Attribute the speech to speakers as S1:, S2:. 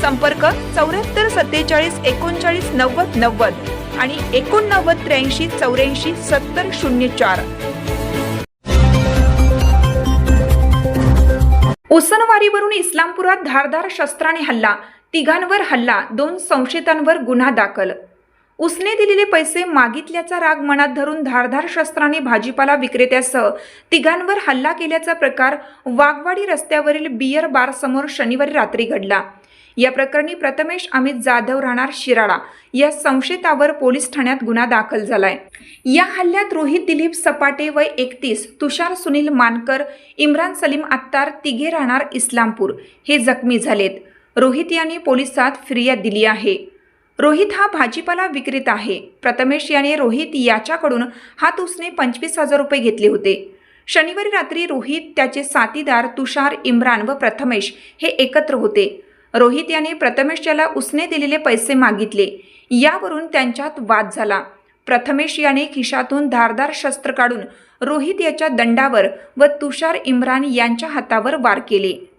S1: संपर्क चौऱ्याहत्तर सत्तेचाळीस एकोणचाळीस नव्वद नव्वद आणि एकोणनव्वद त्र्याऐंशी चौऱ्याऐंशी सत्तर शून्य चार. उसनवारीवरून इस्लामपुरात धारदार शस्त्राने हल्ला. तिघांवर हल्ला. दोन संशयितांवर गुन्हा दाखल. उसने दिलेले पैसे मागितल्याचा राग मनात धरून धारधार शस्त्राने भाजीपाला विक्रेत्यासह तिघांवर हल्ला केल्याचा प्रकार वाघवाडी रस्त्यावरील बियर बारसमोर शनिवारी रात्री घडला. या प्रकरणी प्रथमेश अमित जाधव राहणार शिराळा. या संशयितावर पोलीस ठाण्यात गुन्हा दाखल झालाय. या हल्ल्यात रोहित दिलीप सपाटे वय एकतीस तुषार सुनील मानकर इम्रान सलीम अत्तार तिघे राहणार इस्लामपूर. हे जखमी झालेत. रोहित यांनी पोलिसात फिर्याद दिली आहे. रोहित हा भाजीपाला विक्रेता आहे. प्रथमेश याने रोहित याच्याकडून हात उसने पंचवीस हजार रुपये घेतले होते. शनिवारी रात्री रोहित त्याचे साथीदार तुषार इम्रान व प्रथमेश हे एकत्र होते. रोहित याने प्रथमेश याला उसने दिलेले पैसे मागितले. यावरून त्यांच्यात वाद झाला. प्रथमेश याने खिशातून धारदार शस्त्र काढून रोहित याच्या दंडावर व तुषार इम्रान यांच्या हातावर वार केले.